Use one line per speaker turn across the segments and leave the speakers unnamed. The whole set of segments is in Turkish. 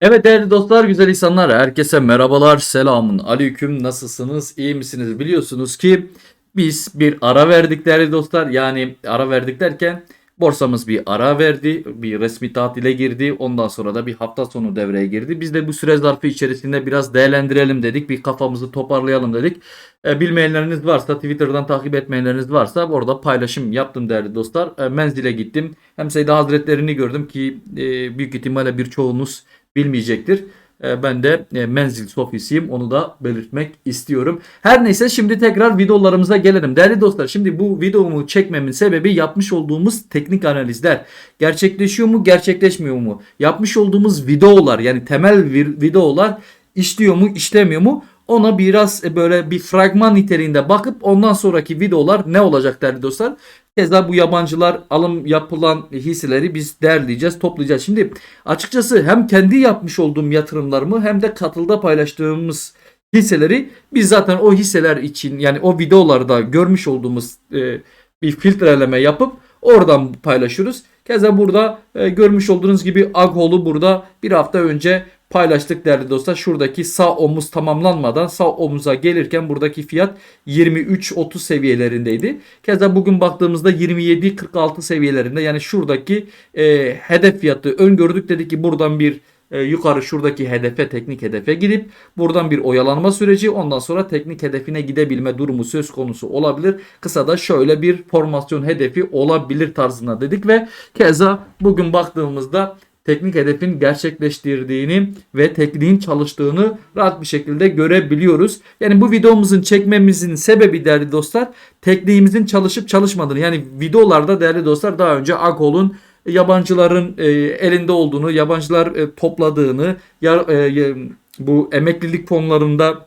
Evet değerli dostlar, güzel insanlar, herkese merhabalar, selamun aleyküm, nasılsınız, iyi misiniz? Biliyorsunuz ki biz bir ara verdik değerli dostlar, yani ara verdik derken borsamız bir ara verdi, bir resmi tatile girdi, ondan sonra da bir hafta sonu devreye girdi. Biz de bu süre zarfı içerisinde biraz değerlendirelim dedik, bir kafamızı toparlayalım dedik. E, bilmeyenleriniz varsa, Twitter'dan takip etmeyenleriniz varsa orada paylaşım yaptım değerli dostlar. E, menzile gittim, hem Seyda Hazretlerini gördüm ki e, büyük ihtimalle birçoğunuz bilmeyecektir. E, Ben de e, menzil sofisiyim. Onu da belirtmek istiyorum. Her neyse şimdi tekrar videolarımıza gelelim. Değerli dostlar şimdi bu videomu çekmemin sebebi yapmış olduğumuz teknik analizler. Gerçekleşiyor mu gerçekleşmiyor mu? Yapmış olduğumuz videolar yani temel videolar işliyor mu işlemiyor mu? Ona biraz e, böyle bir fragman niteliğinde bakıp ondan sonraki videolar ne olacak değerli dostlar? Keza bu yabancılar alım yapılan hisseleri biz değerleyeceğiz, toplayacağız. Şimdi açıkçası hem kendi yapmış olduğum yatırımlarımı hem de katılda paylaştığımız hisseleri biz zaten o hisseler için yani o videolarda görmüş olduğumuz e, bir filtreleme yapıp oradan paylaşıyoruz. Keza burada e, görmüş olduğunuz gibi Aghol'u burada bir hafta önce paylaştık değerli dostlar. Şuradaki sağ omuz tamamlanmadan sağ omuza gelirken buradaki fiyat 23.30 seviyelerindeydi. Keza bugün baktığımızda 27.46 seviyelerinde yani şuradaki e, hedef fiyatı öngördük. Dedik ki buradan bir e, yukarı şuradaki hedefe teknik hedefe gidip buradan bir oyalanma süreci ondan sonra teknik hedefine gidebilme durumu söz konusu olabilir. Kısada şöyle bir formasyon hedefi olabilir tarzına dedik ve keza bugün baktığımızda teknik hedefin gerçekleştirdiğini ve tekniğin çalıştığını rahat bir şekilde görebiliyoruz. Yani bu videomuzun çekmemizin sebebi değerli dostlar tekniğimizin çalışıp çalışmadığını yani videolarda değerli dostlar daha önce Akol'un yabancıların e, elinde olduğunu, yabancılar e, topladığını, e, bu emeklilik fonlarında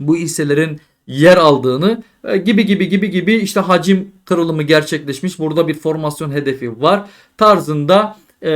bu hisselerin yer aldığını e, gibi gibi gibi gibi işte hacim kırılımı gerçekleşmiş. Burada bir formasyon hedefi var tarzında e,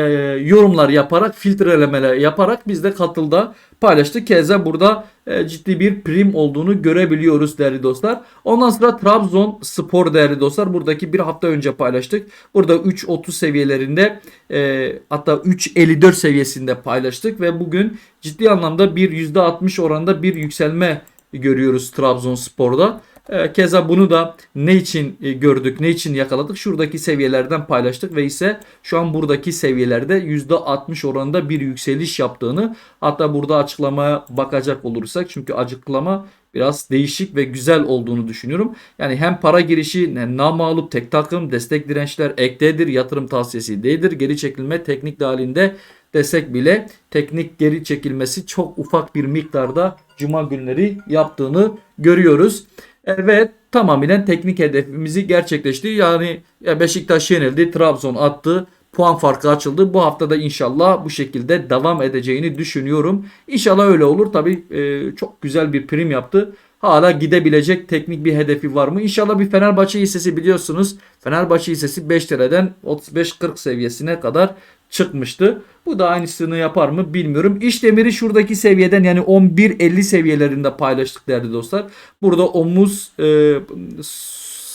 yorumlar yaparak filtrelemeler yaparak biz de katılda paylaştık. Keza burada e, ciddi bir prim olduğunu görebiliyoruz değerli dostlar. Ondan sonra Trabzon Spor değerli dostlar buradaki bir hafta önce paylaştık. Burada 3.30 seviyelerinde e, hatta 3.54 seviyesinde paylaştık ve bugün ciddi anlamda bir %60 oranında bir yükselme görüyoruz Trabzonspor'da. E, Keza bunu da ne için e, gördük, ne için yakaladık? Şuradaki seviyelerden paylaştık ve ise şu an buradaki seviyelerde %60 oranında bir yükseliş yaptığını hatta burada açıklamaya bakacak olursak çünkü açıklama biraz değişik ve güzel olduğunu düşünüyorum. Yani hem para girişi hem namalup tek takım destek dirençler ektedir yatırım tavsiyesi değildir. Geri çekilme teknik dahilinde desek bile teknik geri çekilmesi çok ufak bir miktarda cuma günleri yaptığını görüyoruz. Evet tamamen teknik hedefimizi gerçekleşti. Yani ya Beşiktaş yenildi, Trabzon attı, puan farkı açıldı. Bu hafta da inşallah bu şekilde devam edeceğini düşünüyorum. İnşallah öyle olur. Tabii e, çok güzel bir prim yaptı. Hala gidebilecek teknik bir hedefi var mı? İnşallah bir Fenerbahçe hissesi biliyorsunuz. Fenerbahçe hissesi 5 liradan 35-40 seviyesine kadar çıkmıştı. Bu da aynısını yapar mı bilmiyorum. İşdemiri şuradaki seviyeden yani 11.50 seviyelerinde paylaştık değerli dostlar. Burada omuz e,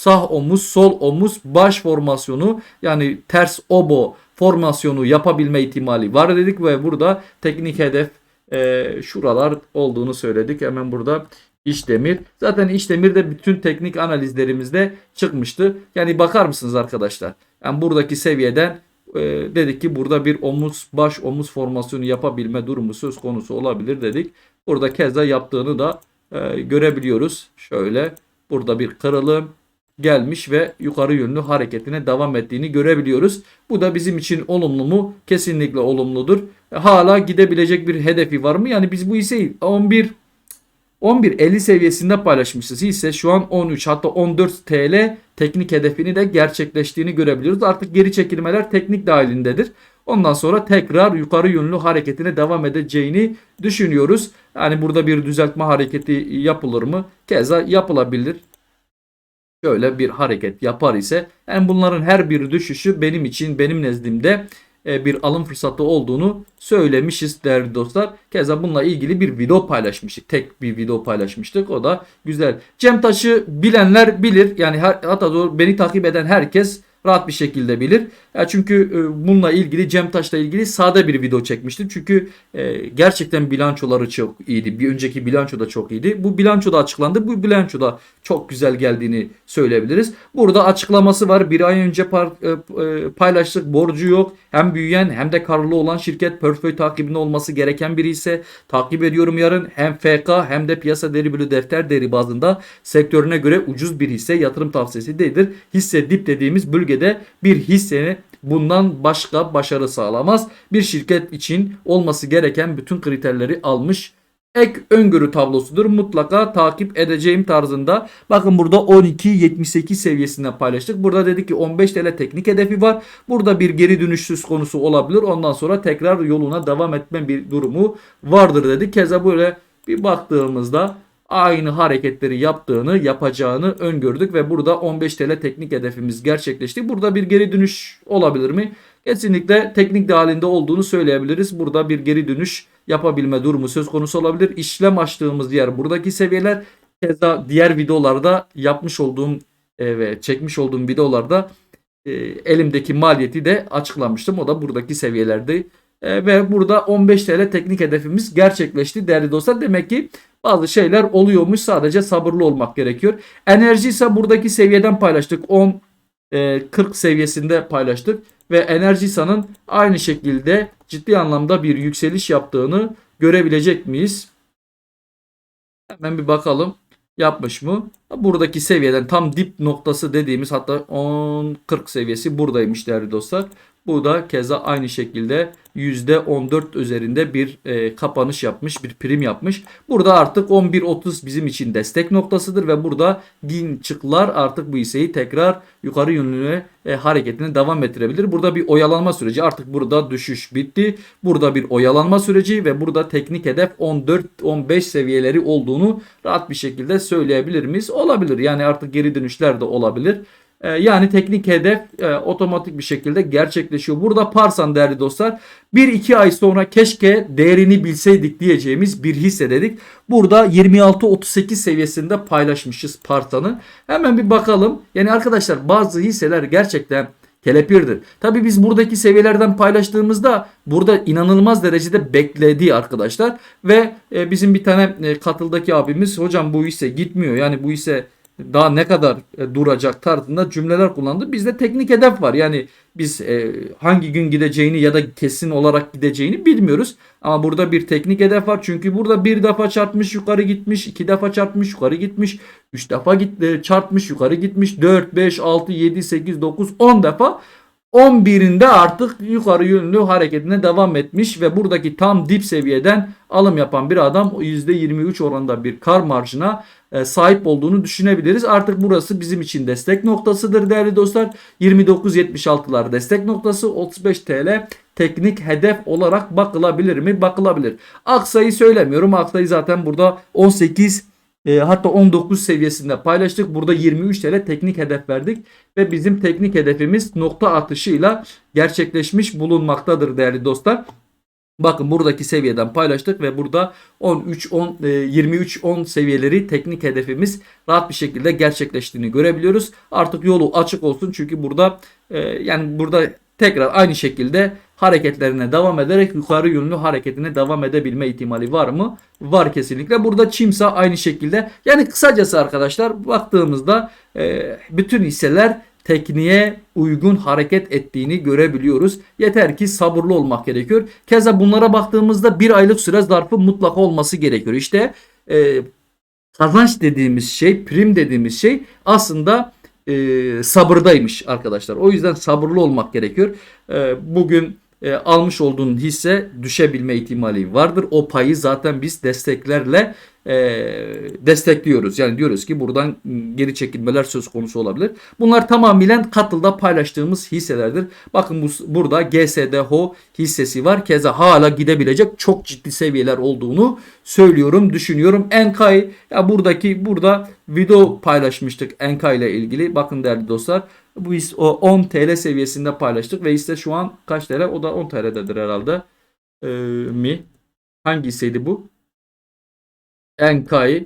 sağ omuz, sol omuz, baş formasyonu yani ters obo formasyonu yapabilme ihtimali var dedik ve burada teknik hedef e, şuralar olduğunu söyledik. Hemen burada İşdemir. Zaten İşdemir de bütün teknik analizlerimizde çıkmıştı. Yani bakar mısınız arkadaşlar? Yani buradaki seviyeden e, dedik ki burada bir omuz baş omuz formasyonu yapabilme durumu söz konusu olabilir dedik. Burada keza yaptığını da e, görebiliyoruz. Şöyle burada bir kırılım gelmiş ve yukarı yönlü hareketine devam ettiğini görebiliyoruz. Bu da bizim için olumlu mu? Kesinlikle olumludur. E, hala gidebilecek bir hedefi var mı? Yani biz bu hisseyi 11 11.50 seviyesinde paylaşmışız. Hisse şu an 13 hatta 14 TL teknik hedefini de gerçekleştiğini görebiliyoruz. Artık geri çekilmeler teknik dahilindedir. Ondan sonra tekrar yukarı yönlü hareketine devam edeceğini düşünüyoruz. Yani burada bir düzeltme hareketi yapılır mı? Keza yapılabilir. Şöyle bir hareket yapar ise yani bunların her bir düşüşü benim için benim nezdimde bir alım fırsatı olduğunu söylemişiz değerli dostlar. Keza bununla ilgili bir video paylaşmıştık. Tek bir video paylaşmıştık. O da güzel. Cem Taş'ı bilenler bilir. Yani hatta doğru beni takip eden herkes rahat bir şekilde bilir. Ya çünkü e, bununla ilgili Cem Taş'la ilgili sade bir video çekmiştim. Çünkü e, gerçekten bilançoları çok iyiydi. Bir önceki bilanço da çok iyiydi. Bu bilanço da açıklandı. Bu bilanço da çok güzel geldiğini söyleyebiliriz. Burada açıklaması var. Bir ay önce e, e, paylaştık. Borcu yok. Hem büyüyen hem de karlı olan şirket portföy takibinde olması gereken biri ise takip ediyorum yarın. Hem FK hem de piyasa değeri bölü defter değeri bazında sektörüne göre ucuz bir hisse yatırım tavsiyesi değildir. Hisse dip dediğimiz bölgede bir hissenin bundan başka başarı sağlamaz. Bir şirket için olması gereken bütün kriterleri almış ek öngörü tablosudur. Mutlaka takip edeceğim tarzında. Bakın burada 12.78 seviyesinden paylaştık. Burada dedik ki 15 TL teknik hedefi var. Burada bir geri dönüş söz konusu olabilir. Ondan sonra tekrar yoluna devam etme bir durumu vardır dedik. Keza böyle bir baktığımızda aynı hareketleri yaptığını, yapacağını öngördük ve burada 15 TL teknik hedefimiz gerçekleşti. Burada bir geri dönüş olabilir mi? Kesinlikle teknik de halinde olduğunu söyleyebiliriz. Burada bir geri dönüş yapabilme durumu söz konusu olabilir. İşlem açtığımız yer buradaki seviyeler. Keza diğer videolarda yapmış olduğum e, ve çekmiş olduğum videolarda e, elimdeki maliyeti de açıklamıştım. O da buradaki seviyelerde. E, ve burada 15 TL teknik hedefimiz gerçekleşti değerli dostlar. Demek ki bazı şeyler oluyormuş. Sadece sabırlı olmak gerekiyor. Enerji ise buradaki seviyeden paylaştık. 10 e, 40 seviyesinde paylaştık ve Enerjisa'nın aynı şekilde ciddi anlamda bir yükseliş yaptığını görebilecek miyiz? Hemen bir bakalım yapmış mı? Buradaki seviyeden tam dip noktası dediğimiz hatta 10-40 seviyesi buradaymış değerli dostlar. Bu da keza aynı şekilde %14 üzerinde bir e, kapanış yapmış, bir prim yapmış. Burada artık 11.30 bizim için destek noktasıdır ve burada din çıklar artık bu hisseyi tekrar yukarı yönlü e, hareketine devam ettirebilir. Burada bir oyalanma süreci artık burada düşüş bitti. Burada bir oyalanma süreci ve burada teknik hedef 14-15 seviyeleri olduğunu rahat bir şekilde söyleyebilir miyiz? Olabilir. Yani artık geri dönüşler de olabilir. Ee, Yani teknik hedef e, otomatik bir şekilde gerçekleşiyor. Burada Parsan değerli dostlar 1-2 ay sonra keşke değerini bilseydik diyeceğimiz bir hisse dedik. Burada 26-38 seviyesinde paylaşmışız Parsan'ı. Hemen bir bakalım. Yani arkadaşlar bazı hisseler gerçekten kelepirdir. Tabi biz buradaki seviyelerden paylaştığımızda burada inanılmaz derecede bekledi arkadaşlar. Ve e, bizim bir tane e, katıldaki abimiz hocam bu hisse gitmiyor. Yani bu hisse daha ne kadar e, duracak tarzında cümleler kullandı. Bizde teknik hedef var. Yani biz e, hangi gün gideceğini ya da kesin olarak gideceğini bilmiyoruz. Ama burada bir teknik hedef var. Çünkü burada bir defa çarpmış yukarı gitmiş, iki defa çarpmış yukarı gitmiş, üç defa git, e, çarpmış yukarı gitmiş, 4, 5, 6, 7, 8, 9, 10 defa 11'inde artık yukarı yönlü hareketine devam etmiş ve buradaki tam dip seviyeden alım yapan bir adam %23 oranında bir kar marjına e, sahip olduğunu düşünebiliriz. Artık burası bizim için destek noktasıdır değerli dostlar. 29.76'lar destek noktası 35 TL teknik hedef olarak bakılabilir mi? Bakılabilir. Aksa'yı söylemiyorum. Aksa'yı zaten burada 18 e, hatta 19 seviyesinde paylaştık. Burada 23 TL teknik hedef verdik ve bizim teknik hedefimiz nokta atışıyla gerçekleşmiş bulunmaktadır değerli dostlar. Bakın buradaki seviyeden paylaştık ve burada 13 10 e, 23 10 seviyeleri teknik hedefimiz rahat bir şekilde gerçekleştiğini görebiliyoruz. Artık yolu açık olsun çünkü burada e, yani burada tekrar aynı şekilde hareketlerine devam ederek yukarı yönlü hareketine devam edebilme ihtimali var mı? Var kesinlikle. Burada Çimsa aynı şekilde. Yani kısacası arkadaşlar baktığımızda e, bütün hisseler tekniğe uygun hareket ettiğini görebiliyoruz. Yeter ki sabırlı olmak gerekiyor. Keza bunlara baktığımızda bir aylık süre zarfı mutlaka olması gerekiyor. İşte e, kazanç dediğimiz şey, prim dediğimiz şey aslında e, sabırdaymış arkadaşlar. O yüzden sabırlı olmak gerekiyor. E, bugün e, almış olduğun hisse düşebilme ihtimali vardır. O payı zaten biz desteklerle e, destekliyoruz. Yani diyoruz ki buradan geri çekilmeler söz konusu olabilir. Bunlar tamamen katılda paylaştığımız hisselerdir. Bakın bu, burada GSDHO hissesi var. Keza hala gidebilecek çok ciddi seviyeler olduğunu söylüyorum, düşünüyorum. Enkay ya buradaki burada video paylaşmıştık Enkay ile ilgili. Bakın değerli dostlar bu his o 10 TL seviyesinde paylaştık ve hisse şu an kaç TL? O da 10 TL'dedir herhalde. Ee, mi? Hangi hisseydi bu? Enkay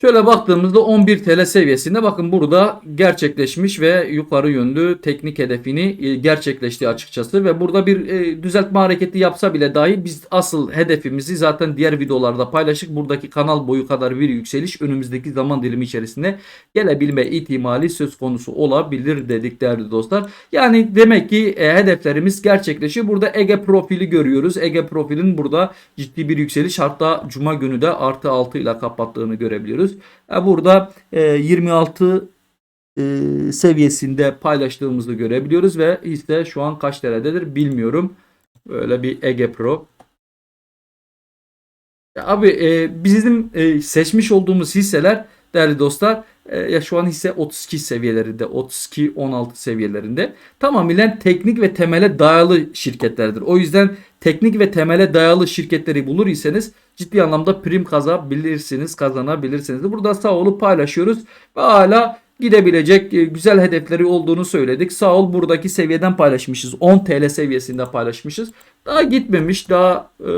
Şöyle baktığımızda 11 TL seviyesinde bakın burada gerçekleşmiş ve yukarı yönlü teknik hedefini e, gerçekleşti açıkçası ve burada bir e, düzeltme hareketi yapsa bile dahi biz asıl hedefimizi zaten diğer videolarda paylaştık. Buradaki kanal boyu kadar bir yükseliş önümüzdeki zaman dilimi içerisinde gelebilme ihtimali söz konusu olabilir dedik değerli dostlar. Yani demek ki e, hedeflerimiz gerçekleşiyor. Burada Ege profili görüyoruz. Ege profilin burada ciddi bir yükseliş hatta cuma günü de artı 6 ile kapattığını görebiliyoruz. E, Burada e, 26 e, seviyesinde paylaştığımızı görebiliyoruz ve hisse şu an kaç TL'dedir bilmiyorum. Böyle bir Ege Pro. Abi e, bizim e, seçmiş olduğumuz hisseler değerli dostlar e, ya şu an hisse 32 seviyelerinde 32 16 seviyelerinde tamamıyla teknik ve temele dayalı şirketlerdir. O yüzden teknik ve temele dayalı şirketleri bulur iseniz ciddi anlamda prim kazanabilirsiniz, kazanabilirsiniz. Burada sağ olup paylaşıyoruz ve hala gidebilecek e, güzel hedefleri olduğunu söyledik. Sağ ol buradaki seviyeden paylaşmışız. 10 TL seviyesinde paylaşmışız. Daha gitmemiş, daha e,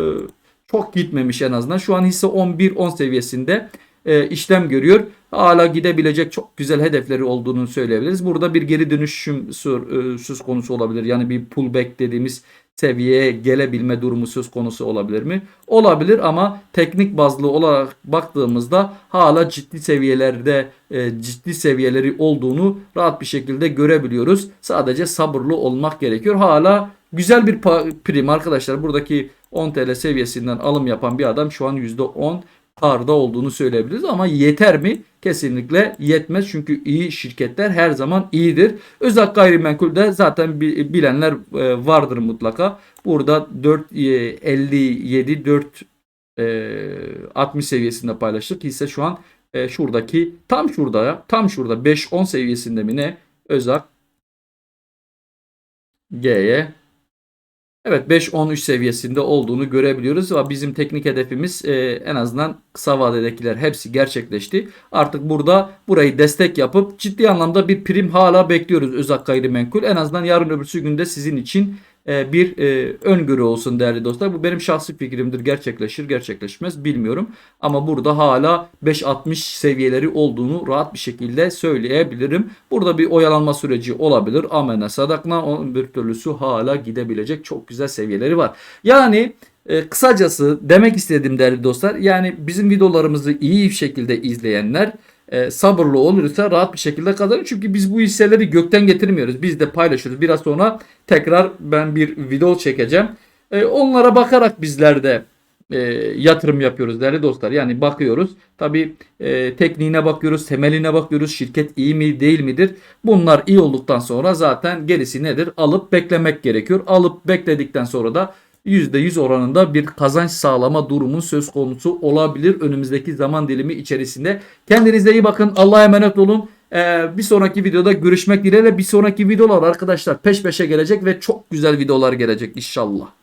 çok gitmemiş en azından. Şu an hisse 11-10 seviyesinde e, işlem görüyor. Hala gidebilecek çok güzel hedefleri olduğunu söyleyebiliriz. Burada bir geri dönüşüm e, söz konusu olabilir. Yani bir pullback dediğimiz seviyeye gelebilme durumu söz konusu olabilir mi? Olabilir ama teknik bazlı olarak baktığımızda hala ciddi seviyelerde e, ciddi seviyeleri olduğunu rahat bir şekilde görebiliyoruz. Sadece sabırlı olmak gerekiyor. Hala güzel bir prim arkadaşlar. Buradaki 10 TL seviyesinden alım yapan bir adam şu an %10 karda olduğunu söyleyebiliriz ama yeter mi? Kesinlikle yetmez çünkü iyi şirketler her zaman iyidir. Özak gayrimenkulde zaten bi- bilenler e, vardır mutlaka. Burada 4 e, 57 4 e, 60 seviyesinde paylaştık. Hisse şu an e, şuradaki tam şurada tam şurada 5-10 seviyesinde mi ne? Özak G'ye Evet 5-13 seviyesinde olduğunu görebiliyoruz ve bizim teknik hedefimiz e, en azından kısa vadedekiler hepsi gerçekleşti. Artık burada burayı destek yapıp ciddi anlamda bir prim hala bekliyoruz Özak Gayrimenkul. En azından yarın öbürsü günde sizin için bir e, öngörü olsun değerli dostlar. Bu benim şahsi fikrimdir. Gerçekleşir gerçekleşmez bilmiyorum. Ama burada hala 5.60 seviyeleri olduğunu rahat bir şekilde söyleyebilirim. Burada bir oyalanma süreci olabilir. Amena sadakna bir türlüsü hala gidebilecek çok güzel seviyeleri var. Yani e, kısacası demek istediğim değerli dostlar yani bizim videolarımızı iyi şekilde izleyenler e, sabırlı olursa rahat bir şekilde kazanır. Çünkü biz bu hisseleri gökten getirmiyoruz. Biz de paylaşıyoruz. Biraz sonra tekrar ben bir video çekeceğim. E, onlara bakarak bizler de e, yatırım yapıyoruz değerli dostlar. Yani bakıyoruz. Tabi e, tekniğine bakıyoruz, temeline bakıyoruz. Şirket iyi mi değil midir? Bunlar iyi olduktan sonra zaten gerisi nedir? Alıp beklemek gerekiyor. Alıp bekledikten sonra da %100 oranında bir kazanç sağlama durumun söz konusu olabilir önümüzdeki zaman dilimi içerisinde. Kendinize iyi bakın. Allah'a emanet olun. Ee, bir sonraki videoda görüşmek dileğiyle. Bir sonraki videolar arkadaşlar peş peşe gelecek ve çok güzel videolar gelecek inşallah.